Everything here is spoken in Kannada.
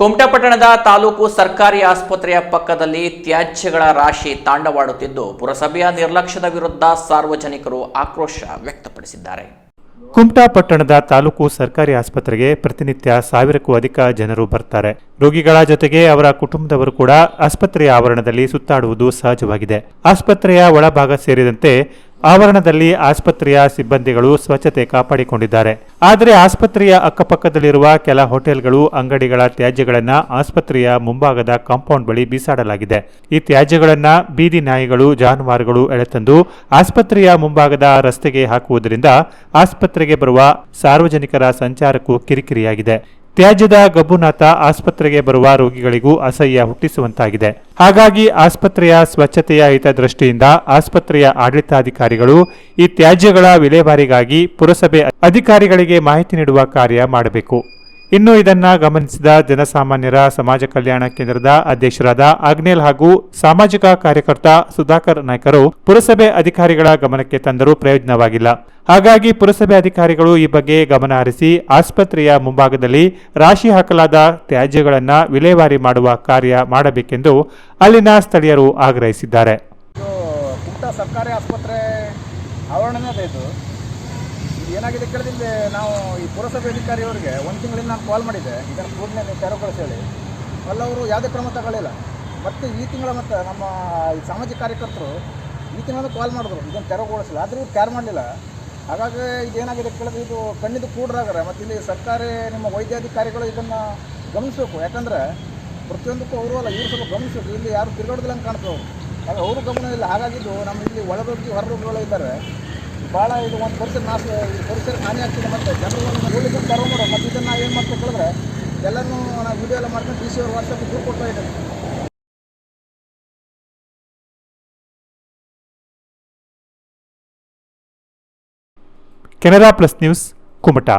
ಕುಮಟಪಟ್ಟಣದ ತಾಲೂಕು ಸರ್ಕಾರಿ ಆಸ್ಪತ್ರೆಯ ಪಕ್ಕದಲ್ಲಿ ತ್ಯಾಜ್ಯಗಳ ರಾಶಿ ತಾಂಡವಾಡುತ್ತಿದ್ದು, ಪುರಸಭೆಯ ನಿರ್ಲಕ್ಷ್ಯದ ವಿರುದ್ಧ ಸಾರ್ವಜನಿಕರು ಆಕ್ರೋಶ ವ್ಯಕ್ತಪಡಿಸಿದ್ದಾರೆ. ಕುಮಟಾ ಪಟ್ಟಣದ ತಾಲೂಕು ಸರ್ಕಾರಿ ಆಸ್ಪತ್ರೆಗೆ ಪ್ರತಿನಿತ್ಯ ಸಾವಿರಕ್ಕೂ ಅಧಿಕ ಜನರು ಬರ್ತಾರೆ. ರೋಗಿಗಳ ಜೊತೆಗೆ ಅವರ ಕುಟುಂಬದವರು ಕೂಡ ಆಸ್ಪತ್ರೆಯ ಆವರಣದಲ್ಲಿ ಸುತ್ತಾಡುವುದು ಸಹಜವಾಗಿದೆ. ಆಸ್ಪತ್ರೆಯ ಒಳಭಾಗ ಸೇರಿದಂತೆ ಆವರಣದಲ್ಲಿ ಆಸ್ಪತ್ರೆಯ ಸಿಬ್ಬಂದಿಗಳು ಸ್ವಚ್ಛತೆ ಕಾಪಾಡಿಕೊಂಡಿದ್ದಾರೆ. ಆದರೆ ಆಸ್ಪತ್ರೆಯ ಅಕ್ಕಪಕ್ಕದಲ್ಲಿರುವ ಕೆಲ ಹೋಟೆಲ್ಗಳು, ಅಂಗಡಿಗಳ ತ್ಯಾಜ್ಯಗಳನ್ನು ಆಸ್ಪತ್ರೆಯ ಮುಂಭಾಗದ ಕಾಂಪೌಂಡ್ ಬಳಿ ಬೀಸಾಡಲಾಗಿದೆ. ಈ ತ್ಯಾಜ್ಯಗಳನ್ನು ಬೀದಿ ನಾಯಿಗಳು, ಜಾನುವಾರುಗಳು ಎಳೆತಂದು ಆಸ್ಪತ್ರೆಯ ಮುಂಭಾಗದ ರಸ್ತೆಗೆ ಹಾಕುವುದರಿಂದ ಆಸ್ಪತ್ರೆಗೆ ಬರುವ ಸಾರ್ವಜನಿಕರ ಸಂಚಾರಕ್ಕೂ ಕಿರಿಕಿರಿಯಾಗಿದೆ. ತ್ಯಾಜ್ಯದ ಗಬ್ಬುನಾಥ ಆಸ್ಪತ್ರೆಗೆ ಬರುವ ರೋಗಿಗಳಿಗೂ ಅಸಹ್ಯ ಹುಟ್ಟಿಸುವಂತಾಗಿದೆ. ಹಾಗಾಗಿ ಆಸ್ಪತ್ರೆಯ ಸ್ವಚ್ಛತೆಯ ಹಿತದೃಷ್ಟಿಯಿಂದ ಆಸ್ಪತ್ರೆಯ ಆಡಳಿತಾಧಿಕಾರಿಗಳು ಈ ತ್ಯಾಜ್ಯಗಳ ವಿಲೇವಾರಿಗಾಗಿ ಪುರಸಭೆ ಅಧಿಕಾರಿಗಳಿಗೆ ಮಾಹಿತಿ ನೀಡುವ ಕಾರ್ಯ ಮಾಡಬೇಕು. ಇನ್ನು ಇದನ್ನ ಗಮನಿಸಿದ ಜನಸಾಮಾನ್ಯರ ಸಮಾಜ ಕಲ್ಯಾಣ ಕೇಂದ್ರದ ಅಧ್ಯಕ್ಷರಾದ ಆಗ್ನೇಲ್ ಹಾಗೂ ಸಾಮಾಜಿಕ ಕಾರ್ಯಕರ್ತ ಸುಧಾಕರ್ ನಾಯ್ಕರು ಪುರಸಭೆ ಅಧಿಕಾರಿಗಳ ಗಮನಕ್ಕೆ ತಂದರೂ ಪ್ರಯೋಜನವಾಗಿಲ್ಲ. ಹಾಗಾಗಿ ಪುರಸಭೆ ಅಧಿಕಾರಿಗಳು ಈ ಬಗ್ಗೆ ಗಮನ ಹರಿಸಿ ಆಸ್ಪತ್ರೆಯ ಮುಂಭಾಗದಲ್ಲಿ ರಾಶಿ ಹಾಕಲಾದ ತ್ಯಾಜ್ಯಗಳನ್ನು ವಿಲೇವಾರಿ ಮಾಡುವ ಕಾರ್ಯ ಮಾಡಬೇಕೆಂದು ಅಲ್ಲಿನ ಸ್ಥಳೀಯರು ಆಗ್ರಹಿಸಿದ್ದಾರೆ. ಏನಾಗಿದೆ ಕೇಳಿದ್ರೆ ನಾವು ಈ ಪುರಸಭೆ ಅಧಿಕಾರಿಯವರಿಗೆ ಒಂದು ತಿಂಗಳಿಂದ ನಾನು ಕಾಲ್ ಮಾಡಿದ್ದೆ. ಇದರ ಕೂಡಲೇ ನೀವು ತೆರವುಗೊಳಿಸಿ ಹೇಳಿ ಅಲ್ಲವರು ಯಾವುದೇ ಕ್ರಮ ತಗೊಳ್ಳಿಲ್ಲ. ಮತ್ತು ಈ ತಿಂಗಳ ಮತ್ತು ನಮ್ಮ ಈ ಸಾಮಾಜಿಕ ಕಾರ್ಯಕರ್ತರು ಈ ತಿಂಗಳು ಕಾಲ್ ಮಾಡಿದ್ರು. ಇದನ್ನು ತೆರವುಗೊಳಿಸಿಲ್ಲ. ಆದರೂ ಕ್ಯಾರ್ ಮಾಡಲಿಲ್ಲ. ಹಾಗಾಗಿ ಇದೇನಾಗಿದೆ ಕೇಳಿದ್ರೆ ಇದು ಕಣ್ಣಿದು ಕೂಡ್ರಾಗರೆ. ಮತ್ತು ಇಲ್ಲಿ ಸರ್ಕಾರಿ ನಿಮ್ಮ ವೈದ್ಯಾಧಿಕಾರಿಗಳು ಇದನ್ನು ಗಮನಿಸಬೇಕು. ಯಾಕಂದರೆ ಪ್ರತಿಯೊಂದಕ್ಕೂ ಅವರು ಅಲ್ಲ, ಇವರು ಸ್ವಲ್ಪ ಗಮನಿಸಬೇಕು. ಇಲ್ಲಿ ಯಾರು ತಿರುಗಾಡೋದಿಲ್ಲ ಅಂತ ಕಾಣ್ತದೆ ಅವರು. ಆಗ ಅವರು ಗಮನ ಇಲ್ಲ. ಹಾಗಾಗಿದ್ದು ನಮ್ಮ ಇಲ್ಲಿ ಒಳರೋಗಿ ಹೊರರೋಗಿಗಳು ಇದ್ದಾರೆ. ಭಾಳ ಇದು ಒಂದು ಪರಿಸರ ನಾಶ ಪರಿಸರ ಹಾನಿ ಆಗ್ತಿದೆ ಮತ್ತು ಜನರು ಹೇಳಿದ್ದನ್ನು ಬರೋ ಮಾಡೋ ಮತ್ತು ಇದನ್ನು ಏನು ಮಾಡ್ಬೇಕು ಹೇಳಿದ್ರೆ ಎಲ್ಲರೂ ನಾವು ವಿಡಿಯೋ ಎಲ್ಲ ಮಾಡ್ಕೊಂಡು ಡಿ ಸಿ ಅವ್ರ ವಾಟ್ಸಪ್ ದೂರು ಕೊಡ್ತಾ ಕೆನರಾ ಪ್ಲಸ್ ನ್ಯೂಸ್ ಕುಮಟಾ.